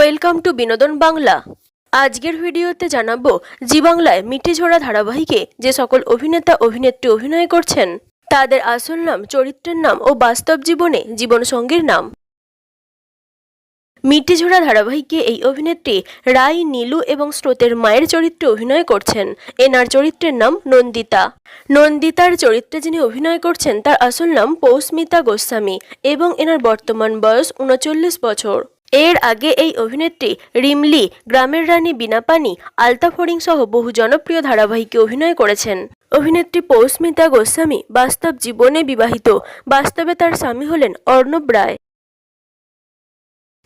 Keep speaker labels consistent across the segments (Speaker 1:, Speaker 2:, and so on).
Speaker 1: Welcome to বিনোদন বাংলা। আজকের ভিডিওতে জানাব, জি বাংলায় মিটি ঝোড়া ধারাবাহিকে যে সকল অভিনেতা, অভিনেত্রী অভিনয় করছেন, তাদের আসল নাম, চরিত্রের নাম ও বাস্তব জীবনে জীবনসঙ্গীর নাম। মিটি ঝোড়া ধারাবাহিকে এই অভিনেত্রী রাই, নীলু এবং স্রোতের মায়ের চরিত্রে অভিনয় করছেন। এনার চরিত্রের নাম নন্দিতা। নন্দিতার চরিত্রে যিনি অভিনয় করছেন, তার আসল নাম পৌস্মিতা গোস্বামী এবং এনার বর্তমান বয়স উনচল্লিশ বছর। এর আগে এই অভিনেত্রী রিমলি, গ্রামের রানী বিনাপানি আলতা ফড়িং সহ বহু জনপ্রিয় ধারাবাহিকে অভিনয় করেছেন। অভিনেত্রী পৌস্মিতা গোস্বামী বাস্তব জীবনে বিবাহিত। বাস্তবে তার স্বামী হলেন অর্ণব রায়।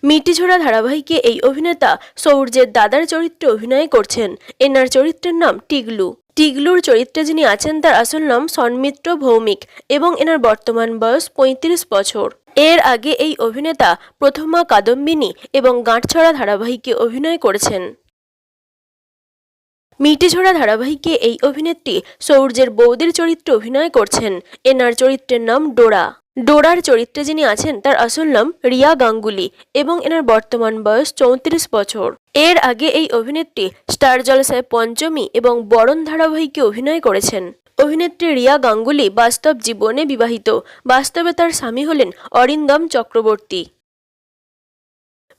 Speaker 1: মিটিঝোড়া ধারাবাহিকে এই অভিনেতা সৌর্যের দাদার চরিত্রে অভিনয় করছেন। এনার চরিত্রের নাম টিগলু। টিগলুর চরিত্রে যিনি আছেন তার আসল নাম সন্মিত্র ভৌমিক এবং এনার বর্তমান বয়স পঁয়ত্রিশ বছর। এর আগে এই অভিনেতা প্রথমা কাদম্বিনী এবং গাঁটছড়া ধারাবাহিকে অভিনয় করেছেন। মিটিঝোড়া ধারাবাহিকে এই অভিনেত্রী সৌর্যের বৌদির চরিত্রে অভিনয় করছেন। এনার চরিত্রের নাম ডোরা। ডোরার চরিত্রে যিনি আছেন, তার আসল নাম রিয়া গাঙ্গুলি এবং এনার বর্তমান বয়স চৌত্রিশ বছর। এর আগে এই অভিনেত্রী স্টার জলসায় পঞ্চমী এবং বরণ ধারাবাহিকে অভিনয় করেছেন। অভিনেত্রী রিয়া গাঙ্গুলি বাস্তব জীবনে বিবাহিত। বাস্তবে তার স্বামী হলেন অরিন্দম চক্রবর্তী।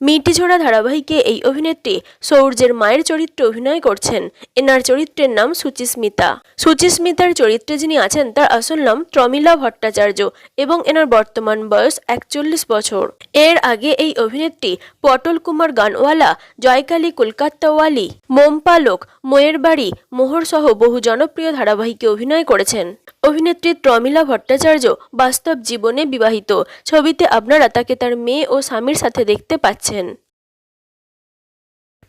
Speaker 1: মিটিঝোড়া ধারাবাহিকে এই অভিনেত্রী সৌর্যের মায়ের চরিত্রে অভিনয় করছেন। এনার চরিত্রের নাম সুচিস্মিতা। সুচিস্মিতার চরিত্রে যিনি আছেন, তার আসল নাম প্রমিলা ভট্টাচার্য এবং এনার বর্তমান বয়স একচল্লিশ বছর। এর আগে এই অভিনেত্রী পটল কুমার গানওয়ালা, জয়কালী কলকাতাওয়ালি, মোমপালক মোয়ের বাড়ি মোহর সহ বহু জনপ্রিয় ধারাবাহিকে অভিনয় করেছেন। অভিনেত্রী প্রমিলা ভট্টাচার্য বাস্তব জীবনে বিবাহিত। ছবিতে আপনারা তাকে তার মেয়ে ও স্বামীর সাথে দেখতে পাচ্ছেন।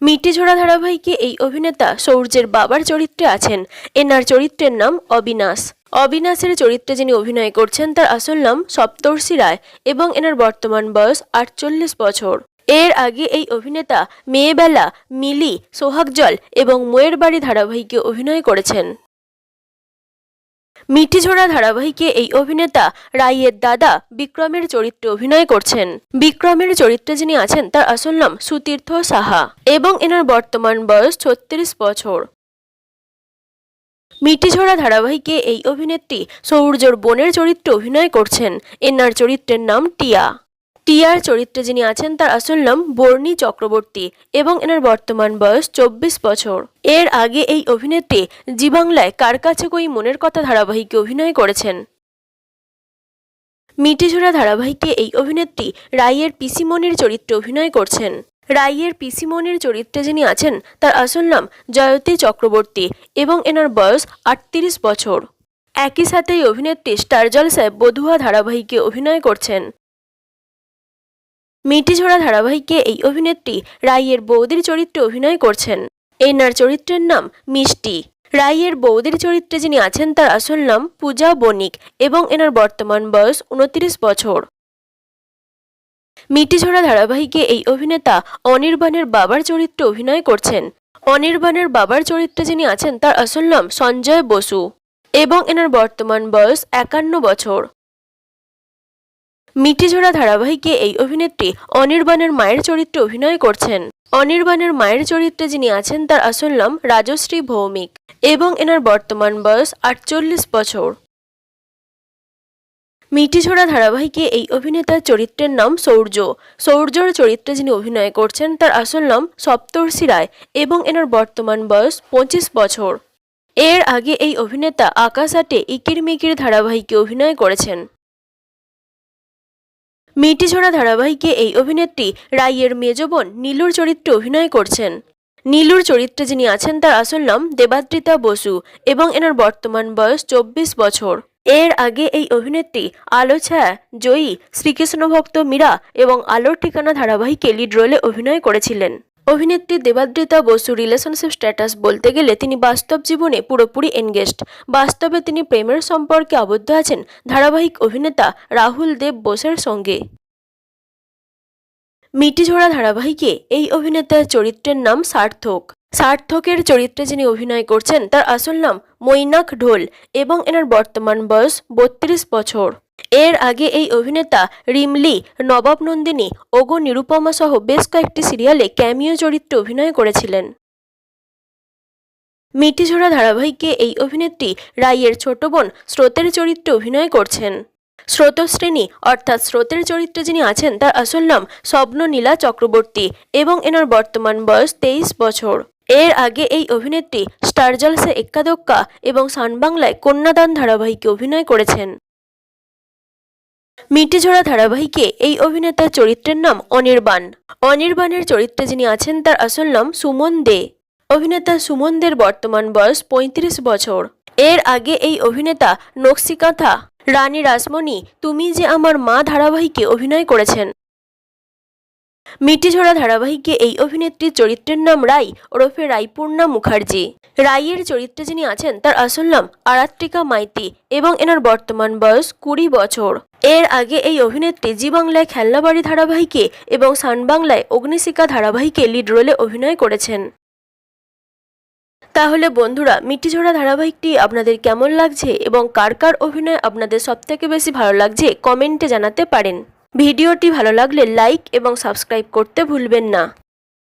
Speaker 1: মিটিঝোড়া ধারাবাহিকে এই অভিনেতা সৌর্যের বাবার চরিত্রে আছেন। এনার চরিত্রের নাম অবিনাশ। অবিনাশের চরিত্রে যিনি অভিনয় করছেন, তার আসল নাম সপ্তর্ষি রায় এবং এনার বর্তমান বয়স আটচল্লিশ বছর। এর আগে এই অভিনেতা মেয়েবেলা, মিলি, সোহাগজল এবং মোয়ের বাড়ি ধারাবাহিকে অভিনয় করেছেন। মিঠিঝোড়া ধারাবাহিকে এই অভিনেতা রাইয়ের দাদা বিক্রমের চরিত্রে অভিনয় করছেন। বিক্রমের চরিত্রে যিনি আছেন, তার আসল নাম সুতীর্থ সাহা এবং এনার বর্তমান বয়স ছত্রিশ বছর। মিটিঝোড়া ধারাবাহিকে এই অভিনেত্রী সৌর্যর বোনের চরিত্রে অভিনয় করছেন। এনার চরিত্রের নাম টিয়া। টিয়ার চরিত্রে যিনি আছেন তার আসল নাম বর্ণী চক্রবর্তী এবং এনার বর্তমান বয়স চব্বিশ বছর। এর আগে এই অভিনেত্রী জীবাংলায় কার কাছে কই মনের কথা ধারাবাহিকে অভিনয় করেছেন। মিটিঝোড়া ধারাবাহিকে এই অভিনেত্রী রাইয়ের পিসিমনির চরিত্রে অভিনয় করছেন। রাইয়ের পিসিমনির চরিত্রে যিনি আছেন তার আসল নাম জয়তী চক্রবর্তী এবং এনার বয়স আটত্রিশ বছর। একই সাথে এই অভিনেত্রী স্টার জলসায় বধুয়া ধারাবাহিকে অভিনয় করছেন। মিটিঝোড়া ধারাবাহিকে এই অভিনেত্রী রাইয়ের বৌদির চরিত্রে অভিনয় করছেন। এনার চরিত্রের নাম মিষ্টি। রাইয়ের বৌদির চরিত্রে যিনি আছেন তার আসল নাম পূজা বণিক এবং এনার বর্তমান বয়স উনত্রিশ বছর। মিটিঝোড়া ধারাবাহিকে এই অভিনেতা অনির্বাণের বাবার চরিত্রে অভিনয় করছেন। অনির্বাণের বাবার চরিত্রে যিনি আছেন তার আসল নাম সঞ্জয় বসু এবং এনার বর্তমান বয়স একান্ন বছর। মিটিঝোড়া ধারাবাহিকে এই অভিনেত্রী অনির্বাণের মায়ের চরিত্রে অভিনয় করছেন। অনির্বাণের মায়ের চরিত্রে যিনি আছেন, তার আসল নাম রাজশ্রী ভৌমিক এবং এনার বর্তমান বয়স আটচল্লিশ বছর। মিটিঝোড়া ধারাবাহিকে এই অভিনেতার চরিত্রের নাম সৌর্য। সৌর্যর চরিত্রে যিনি অভিনয় করছেন, তার আসল নাম সপ্তর্ষি রায় এবং এনার বর্তমান বয়স পঁচিশ বছর। এর আগে এই অভিনেতা আকাশ আটে ইকির মিকির ধারাবাহিকে অভিনয় করেছেন। মিটিঝোড়া ধারাবাহিকে এই অভিনেত্রী রাইয়ের মেজ বোন নীলুর চরিত্রে অভিনয় করছেন। নীলুর চরিত্রে যিনি আছেন তার আসল নাম দেবাদ্রিতা বসু এবং এনার বর্তমান বয়স চব্বিশ বছর। এর আগে এই অভিনেত্রী আলো ছায়া, জয়ী শ্রীকৃষ্ণভক্ত মীরা এবং আলোর ঠিকানা ধারাবাহিকে লিড রোলে অভিনয় করেছিলেন। অভিনেত্রী দেবাদ্রিতা বসু রিলেশনশিপ স্ট্যাটাস বলতে গেলে তিনি বাস্তব জীবনে পুরোপুরি এনগেজড বাস্তবে তিনি প্রেমের সম্পর্কে আবদ্ধ আছেন ধারাবাহিক অভিনেতা রাহুল দেব বোসের সঙ্গে। মিটিঝোড়া ধারাবাহিকে এই অভিনেতার চরিত্রের নাম সার্থক। সার্থকের চরিত্রে যিনি অভিনয় করছেন, তার আসল নাম মৈনাক ঢোল এবং এনার বর্তমান বয়স বত্রিশ বছর। এর আগে এই অভিনেতা রিমলি, নবাব নন্দিনী, ওগো নিরুপমা সহ বেশ কয়েকটি সিরিয়ালে ক্যামিও চরিত্রে অভিনয় করেছিলেন। মিটিঝোড়া ধারাবাহিকে এই অভিনেত্রী রাইয়ের ছোট বোন স্রোতের চরিত্রে অভিনয় করছেন। স্রোতশ্রেণী, অর্থাৎ স্রোতের চরিত্রে যিনি আছেন, তার আসল নাম স্বপ্ননীলা চক্রবর্তী এবং এনার বর্তমান বয়স তেইশ বছর। এর আগে এই অভিনেত্রী স্টার জলসে এক্কাদোক্কা এবং সানবাংলায় কন্যাদান ধারাবাহিকে অভিনয় করেছেন। মিটিঝোড়া ধারাবাহিকে এই অভিনেতার চরিত্রের নাম অনির্বাণ। অনির্বাণের চরিত্রে যিনি আছেন তার আসল নাম সুমন দে। অভিনেতা সুমন দের বর্তমান বয়স পঁয়ত্রিশ বছর। এর আগে এই অভিনেতা নকশিকাথা, রানী রাসমণি, তুমি যে আমার মা ধারাবাহিকে অভিনয় করেছেন। মিটিঝোড়া ধারাবাহিকে এই অভিনেত্রীর চরিত্রের নাম রাই, ওরফে রাইপূর্ণা মুখার্জি। রাইয়ের চরিত্রে যিনি আছেন তার আসল নাম আরাত্রিকা মাইতি এবং এনার বর্তমান বয়স কুড়ি বছর। এর আগে এই অভিনেত্রী জি বাংলায় খেলনাবাড়ি ধারাবাহিকে এবং সান বাংলায় অগ্নিশিকা ধারাবাহিকে লিড রোলে অভিনয় করেছেন। তাহলে বন্ধুরা মিটিঝোড়া ধারাবাহিকটি আপনাদের কেমন লাগছে এবং কার কার অভিনয় আপনাদের সবথেকে বেশি ভালো লাগছে কমেন্টে জানাতে পারেন। ভিডিওটি ভালো লাগলে লাইক এবং সাবস্ক্রাইব করতে ভুলবেন না।